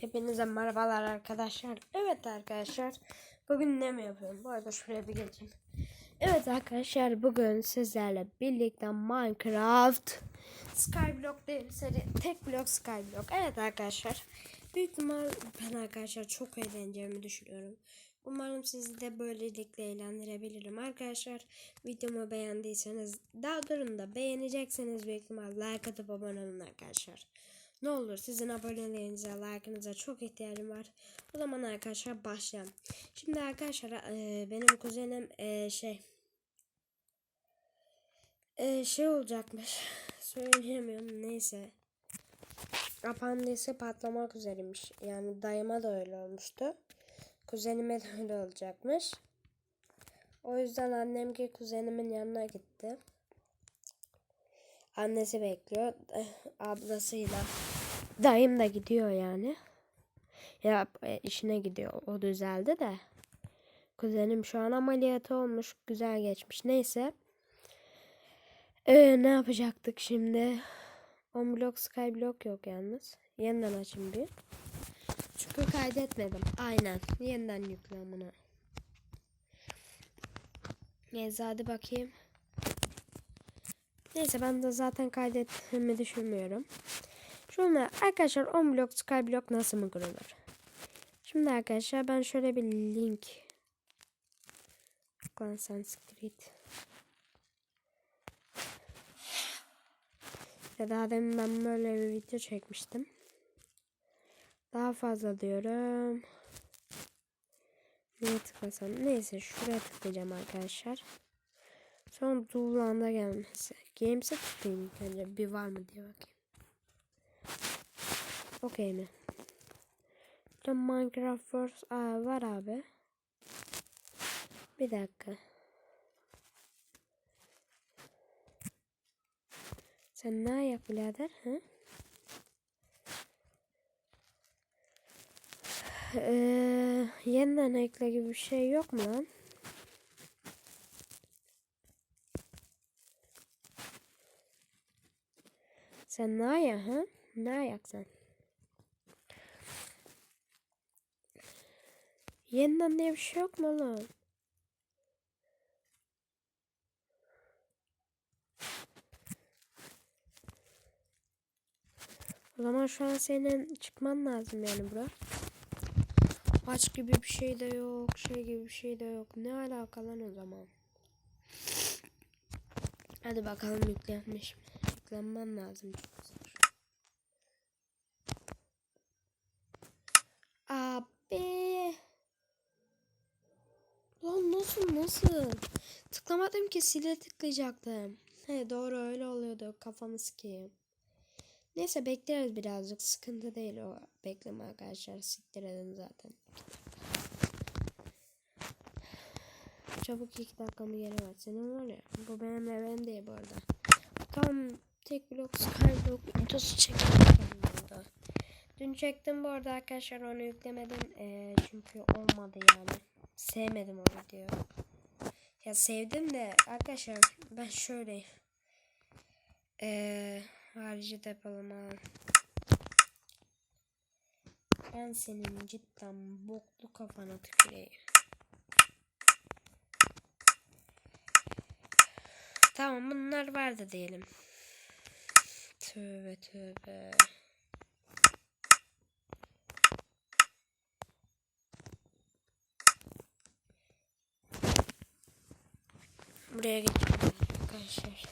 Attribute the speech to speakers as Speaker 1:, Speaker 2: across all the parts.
Speaker 1: Hepinize merhabalar arkadaşlar. Evet arkadaşlar. Bugün ne mi yapıyorum? Bu arada şuraya bir geçeyim. Evet arkadaşlar bugün sizlerle birlikte Minecraft Skyblock değil seri tek blok Skyblock. Evet arkadaşlar. Büyük ihtimal ben arkadaşlar çok eğleneceğimi düşünüyorum. Umarım sizi de böylelikle eğlendirebilirim arkadaşlar. Videomu beğendiyseniz daha durun da beğenecekseniz büyük ihtimal like atıp abone olun arkadaşlar. Ne olur sizin abonelerinize, like'ınıza çok ihtiyacım var. O zaman arkadaşlar başlayalım. Şimdi arkadaşlar e, benim kuzenim e, şey e, şey olacakmış. Söyleyemiyorum neyse. Apandisi patlamak üzereymiş. Yani dayıma da öyle olmuştu. Kuzenime de öyle olacakmış. O yüzden annem ki kuzenimin yanına gitti. Annesi bekliyor. Eh, Ablasıyla. Dayım da gidiyor yani. Ya e, işine gidiyor. O düzeldi de. Kuzenim şu an ameliyatı olmuş. Güzel geçmiş. Neyse. Ee, ne yapacaktık şimdi? 10 blok skyblock yok yalnız. Yeniden açayım bir. Çünkü kaydetmedim. Aynen. Yeniden yükle bunu. Neyse hadi bakayım. Neyse ben de zaten kaydettiğimi düşünmüyorum. Şimdi arkadaşlar 10 blok skyblock nasıl mı kurulur? Şimdi arkadaşlar ben şöyle bir link Lan sen siktir git. Ya daha demin ben böyle bir video çekmiştim. Daha fazla diyorum. Neye tıklasam? Neyse şuraya tıklayacağım arkadaşlar. Sonra Duğlan'da gelmesi. Games'e tıklayayım önce. Bir var mı diye bakayım. Okey mi? İşte Minecraft Force Aa, var abi. Bir dakika. Sen ne ayak birader? Hı? Ee, yeniden ekle gibi bir şey yok mu lan? Sen ne ayak ha? Ne ayak sen? Yeniden diye bir şey yok mu? O zaman şu an senin çıkman lazım yani bura. Aç gibi bir şey de yok, şey gibi bir şey de yok. Ne alaka lan o zaman? Hadi bakalım yüklenmiş mi? Yüklenmen lazım çok zor. Abi. Lan nasıl? Tıklamadım ki sile tıklayacaktım. He doğru öyle oluyordu kafamı sikeyim. Neyse bekleriz birazcık. Sıkıntı değil o bekleme arkadaşlar. Siktir edin zaten. Çabuk iki dakikamı geri ver. Senin var ya. Bu benim evim değil bu arada. Tam tek blok skyblock videosu çektim. Dün çektim bu arada arkadaşlar onu yüklemedim. Ee, çünkü olmadı yani. Sevmedim o videoyu. Ya sevdim de arkadaşlar ben şöyle ee, harici depolama ben senin cidden boklu kafana tüküreyim. Tamam bunlar vardı diyelim. Tövbe tövbe. Buraya geçelim arkadaşlar.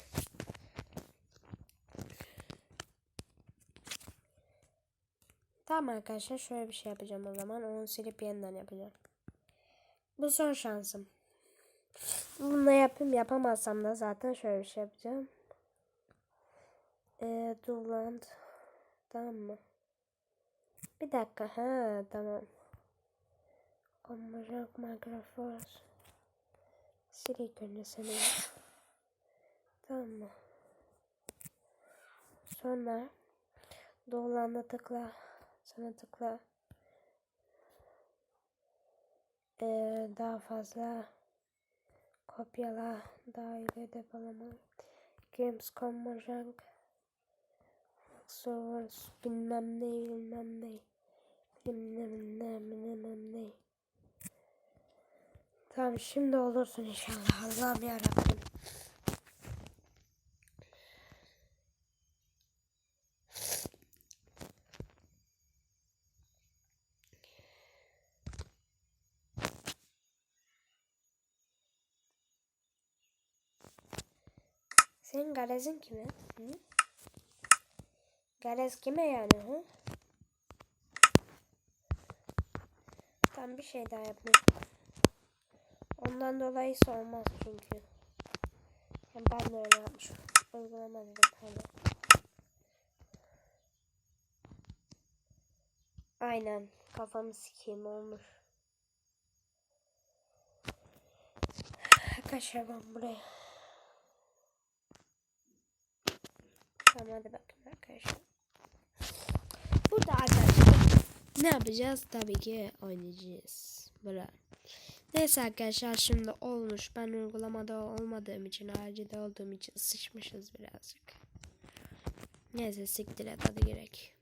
Speaker 1: Tamam arkadaşlar şöyle bir şey yapacağım o zaman. Onu silip yeniden yapacağım. Bu son şansım. Bunu yapayım. Yapamazsam da zaten şöyle bir şey yapacağım. Eee Duland. Tamam mı? Bir dakika. Ha tamam. Amacak Minecraft önce seni. Tamam mı? Sonra Doğulan'a tıkla. Sana tıkla. Ee, daha fazla kopyala. Daha iyi depolama. Gamescom Mojang. Source bilmem ne bilmem ne. Allah'ım şimdi olursun inşallah. Allah'ım yarabbim. Senin garezin kime? Hı? Garez kime yani? Hı? Tam bir şey daha yapmış. Ondan dolayı olmaz çünkü. Yani ben de öyle yapmışım. Uygulama dedim hani. Aynen. Kafamı sikeyim olmuş. Ben buraya. Tamam hadi bakın arkadaşlar. Burada arkadaşlar ne yapacağız? Tabii ki oynayacağız. Bırak. Neyse arkadaşlar şimdi olmuş. Ben uygulamada olmadığım için, harcıda olduğum için sıçmışız birazcık. Neyse siktir et hadi gerek.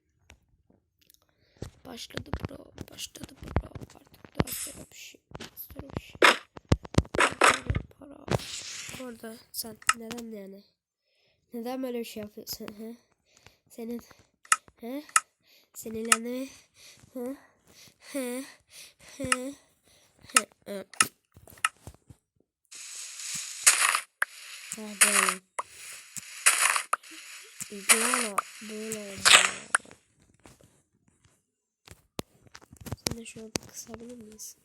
Speaker 1: Başladı bro. Başladı bro. Artık daha sonra bir şey. Sonra bir şey. Para. Orada sen neden yani? Neden böyle bir şey yapıyorsun? He? Senin he? Seninle ne? He? He? He? He? He? Ha böyle. Böyle, böyle, böyle. Seni şöyle kısabilir miyiz?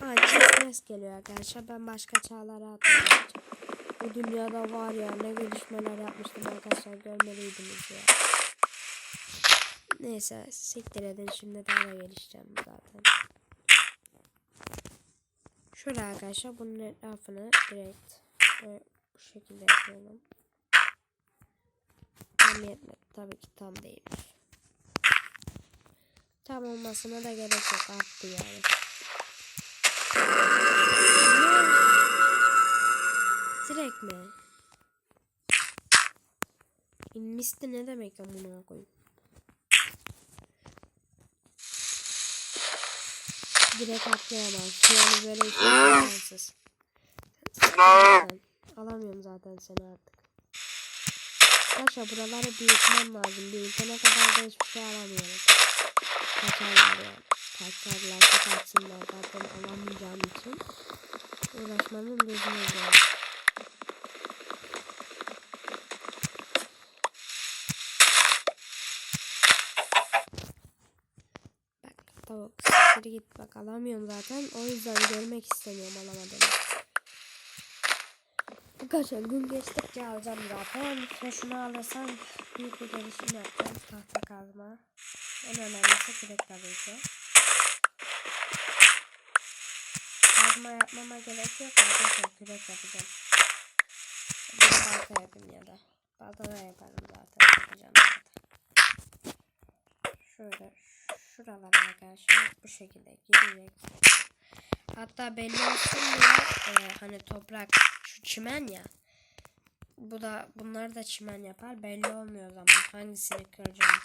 Speaker 1: Ha ses geliyor arkadaşlar. Ben başka çağlara atlayacağım. Bu dünyada var ya ne gelişmeler yapmıştım arkadaşlar görmeliydiniz ya. Neyse siktir edin şimdi daha da gelişeceğim zaten. Şöyle arkadaşlar bunun etrafını direkt böyle bu şekilde yapıyorum. Tam yetmedi tabii ki tam değil. Tam olmasına da gerek yok arttı yani. Direkt mi? İnmişti ne demek amına koyayım? Direkt atlayamaz. Yani böyle imkansız. Zaten Alamıyorum zaten seni artık. Arkadaşlar buraları büyütmem lazım. Büyütene kadar da hiçbir şey alamıyorum. Kaçarlar yani. Kaçarlarsa kaçsınlar. Zaten alamayacağım için. Uğraşmanın lüzumu yok. Siktir git bak alamıyorum zaten. O yüzden görmek istemiyorum alamadığımı. Arkadaşlar gün geçtikçe alacağım zaten. Ve şunu alırsam büyük bir gelişim yapacağım. Tahta kazma. En önemlisi kürek tabii ki. Kazma yapmama gerek yok. Arkadaşlar kürek yapacağım. Bir balta yapayım ya da. Balta da yaparım zaten. Yapacağım zaten. Şöyle şuralara arkadaşlar bu şekilde girecek. Hatta belli olsun diye e, hani toprak şu çimen ya. Bu da bunları da çimen yapar. Belli olmuyor zaman hangisini kıracağım.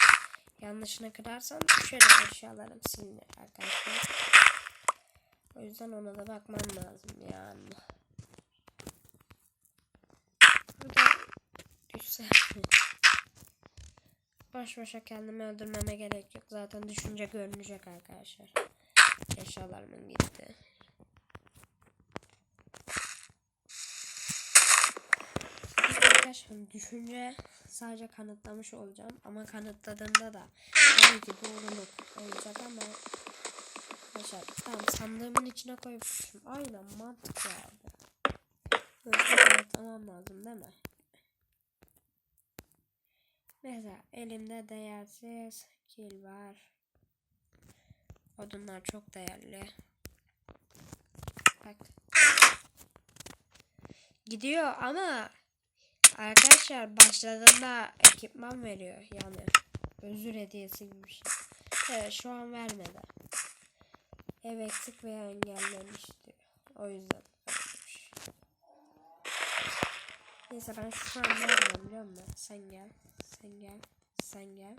Speaker 1: Yanlışını kırarsam şöyle eşyalarım silinir arkadaşlar. O yüzden ona da bakmam lazım yani. Burada düşse. Boş boşa kendimi öldürmeme gerek yok. Zaten düşünce görünecek arkadaşlar. Eşyalarımın gitti. Arkadaşlar düşünce sadece kanıtlamış olacağım. Ama kanıtladığımda da tabii ki doğruluk olacak ama Arkadaşlar tamam sandığımın içine koymuşum. Aynen mantıklı abi. Böyle kanıtlamam lazım değil mi? Mesela elimde değersiz kil var. Odunlar çok değerli. Bak. Gidiyor ama arkadaşlar başladığında ekipman veriyor yani. Özür hediyesi gibi bir şey. Evet şu an vermedi. Ev eksik veya engellenmiş diyor. O yüzden vermiş. Neyse ben şu an yapıyorum biliyor musun? Sen gel. Sen gel. Sen gel.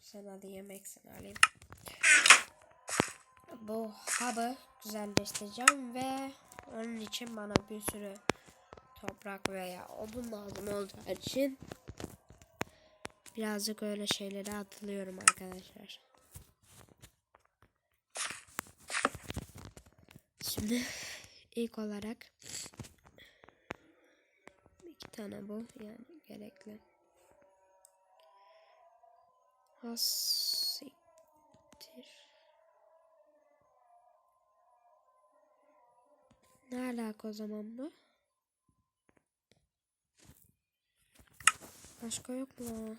Speaker 1: Sen hadi yemek sen alayım. bu hub'ı güzelleştireceğim ve onun için bana bir sürü toprak veya odun lazım olacağı için birazcık öyle şeylere atılıyorum arkadaşlar. Şimdi ilk olarak iki tane bu yani gerekli. Hassiktir. Ne alaka o zaman bu? Başka yok mu?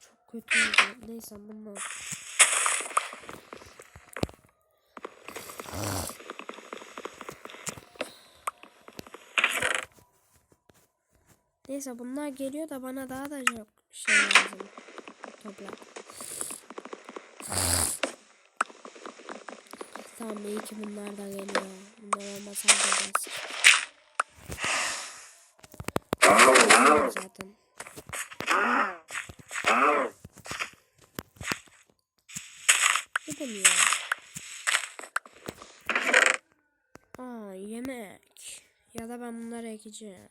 Speaker 1: Çok kötü. Neyse bunlar. Neyse bunlar geliyor da bana daha da çok şey lazım. Toprak. Tamam iyi ki bunlar da geliyor. Bunlar olmasa da zaten. Ya. Aa yemek. Ya da ben bunları ekeceğim.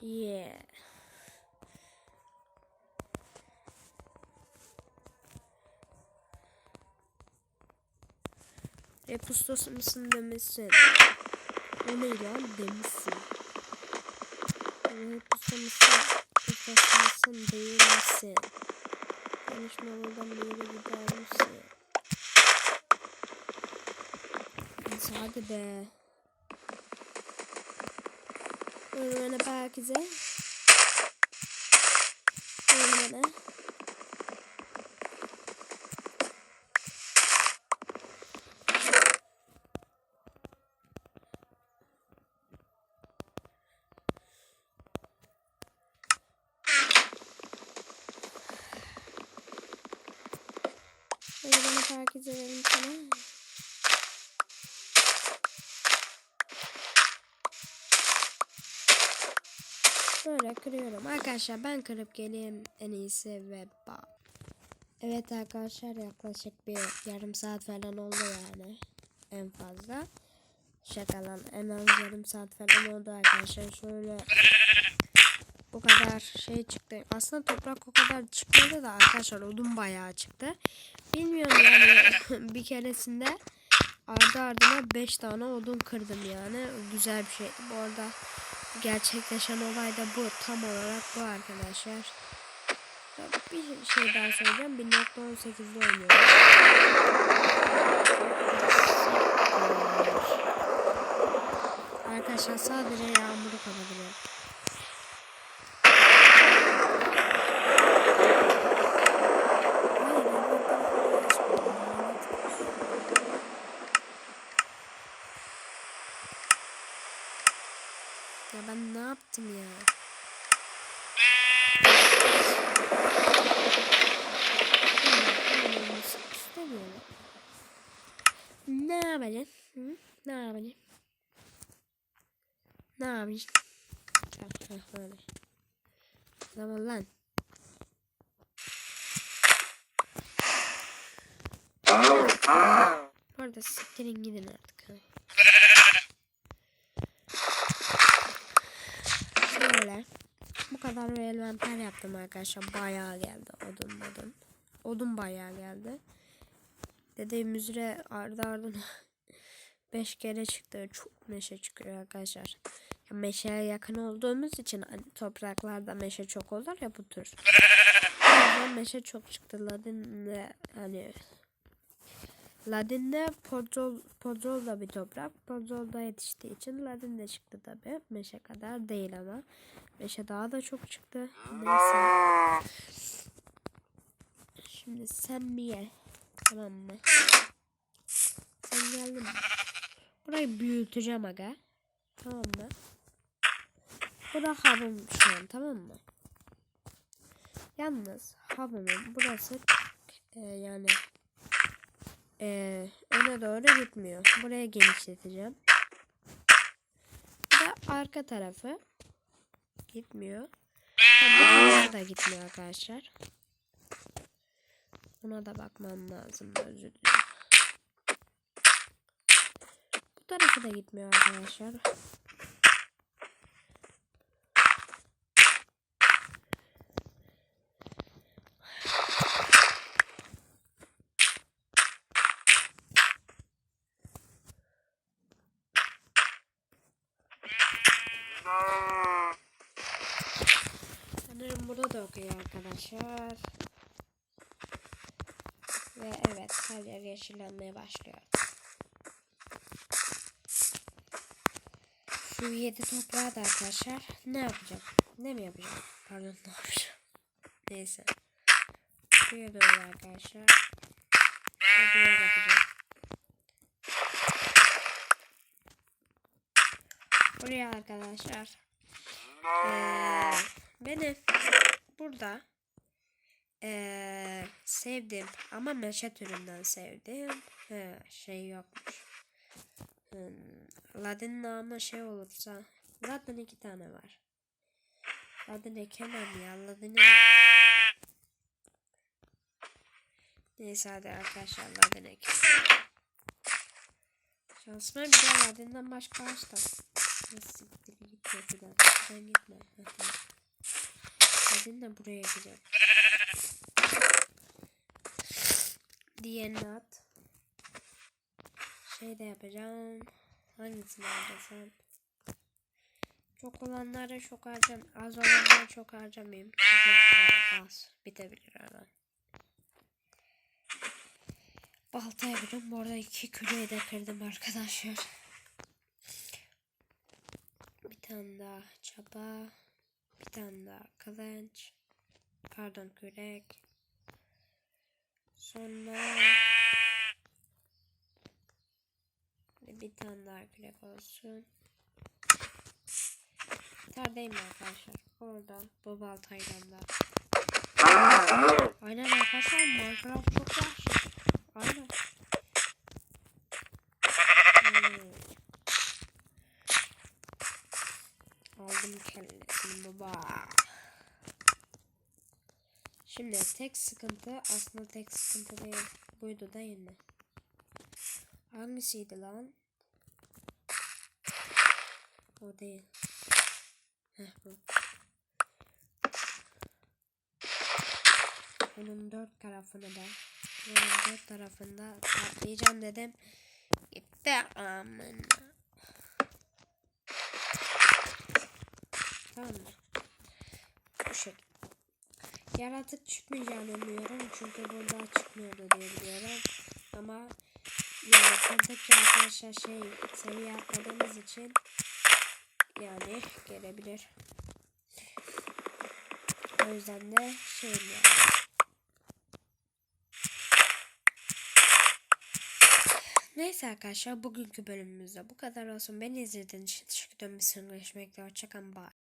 Speaker 1: Yeah. Rap ustası mısın demesin. O ne lan demişsin. Rap usta mısın? Ustası mısın değil misin? Konuşmalardan bir yere gider misin? Neyse hadi be. Öğrene herkese. Öğrene. Öğrene herkese verin sana. Böyle kırıyorum. Arkadaşlar ben kırıp geleyim en iyisi ve bak. Evet arkadaşlar yaklaşık bir yarım saat falan oldu yani. En fazla. Şakalan en az yarım saat falan oldu arkadaşlar. Şöyle bu kadar şey çıktı. Aslında toprak o kadar çıkmadı da arkadaşlar odun bayağı çıktı. Bilmiyorum yani bir keresinde ardı ardına 5 tane odun kırdım yani. Güzel bir şeydi. Bu arada gerçekleşen olay da bu. Tam olarak bu arkadaşlar. Bir şey daha söyleyeceğim. 1.18'de oynuyorum. Arkadaşlar sadece yağmuru kapatıyorum. Ya ben ne yaptım ya? İstemiyorum. Ne yapacağım? Hı? Ne yapacağım? Ne yapayım? Ha, ha, böyle. Tamam lan. Arada siktirin gidin artık. Şöyle. Bu kadar bir envanter yaptım arkadaşlar. Bayağı geldi odun odun. Odun bayağı geldi. Dediğim üzere ardı ardına 5 kere çıktı. Çok meşe çıkıyor arkadaşlar. Ya meşeye yakın olduğumuz için hani topraklarda meşe çok olur ya bu tür. Meşe çok çıktı. Ladin'de hani Ladin'de podrol, podrol da bir toprak. Podrol da yetiştiği için Ladin de çıktı tabi. Meşe kadar değil ama. Meşe daha da çok çıktı. Neyse. Şimdi sen bir ye. Tamam mı? Sen geldin mi? Burayı büyüteceğim aga. Tamam mı? Bura havum şu an tamam mı? Yalnız havumun burası e, yani e, öne doğru gitmiyor. Buraya genişleteceğim. Bu da arka tarafı gitmiyor. Ha, bu tarafa da gitmiyor arkadaşlar. Buna da bakmam lazım. Özür dilerim. Bu tarafa da gitmiyor arkadaşlar. Sanırım burada da okuyor arkadaşlar. Ve evet her yer yeşillenmeye başlıyor. Şu yedi toprağı da arkadaşlar ne yapacağım? Ne mi yapacağım? Pardon ne yapacağım? Neyse. Şuraya doğru arkadaşlar. Yapacağım. Buraya arkadaşlar. Ee, benim burada ee, sevdim ama meşe türünden sevdim. He, şey yokmuş. Hmm, Ladin namı şey olursa Ladin iki tane var. Ladin ekemem ya Ladin'i Neyse hadi arkadaşlar Ladin ek. Şansıma bir daha Ladin'den başka açtım. Gitti git buradan. Buradan gitme. Ladin de buraya gidecek. Diğerini at. Şey de yapacağım. Hangisini harcasam? Çok olanları çok harcam. Az olanları çok harcamayayım. Az. Bitebilir hemen. Balta yapacağım. Bu arada iki küreği de kırdım arkadaşlar. Bir tane daha çapa. Bir tane daha kılıç. Pardon kürek. Sonra bir tane daha kürek olsun. Tardayım arkadaşlar. Orada bu baltayla da. Aynen arkadaşlar Minecraft çok yaxşı. Aynen. Hmm. Aldım kellesini baba. Şimdi tek sıkıntı aslında tek sıkıntı değil. Buydu değil mi? Hangisiydi lan? O değil. Heh bu. Bunun dört tarafını da bunun dört tarafında katlayacağım dedim. Gitti amına. Tamam mı? Yaratık çıkmayacağını umuyorum. Çünkü burada çıkmıyordu diye biliyorum. Ama yani kırdıkça arkadaşlar şey seviye atladığımız için yani gelebilir. O yüzden de şey yani. Neyse arkadaşlar bugünkü bölümümüzde bu kadar olsun. Beni izlediğiniz için teşekkür ederim. Bir sonraki görüşmek üzere. Hoşçakalın. Bye.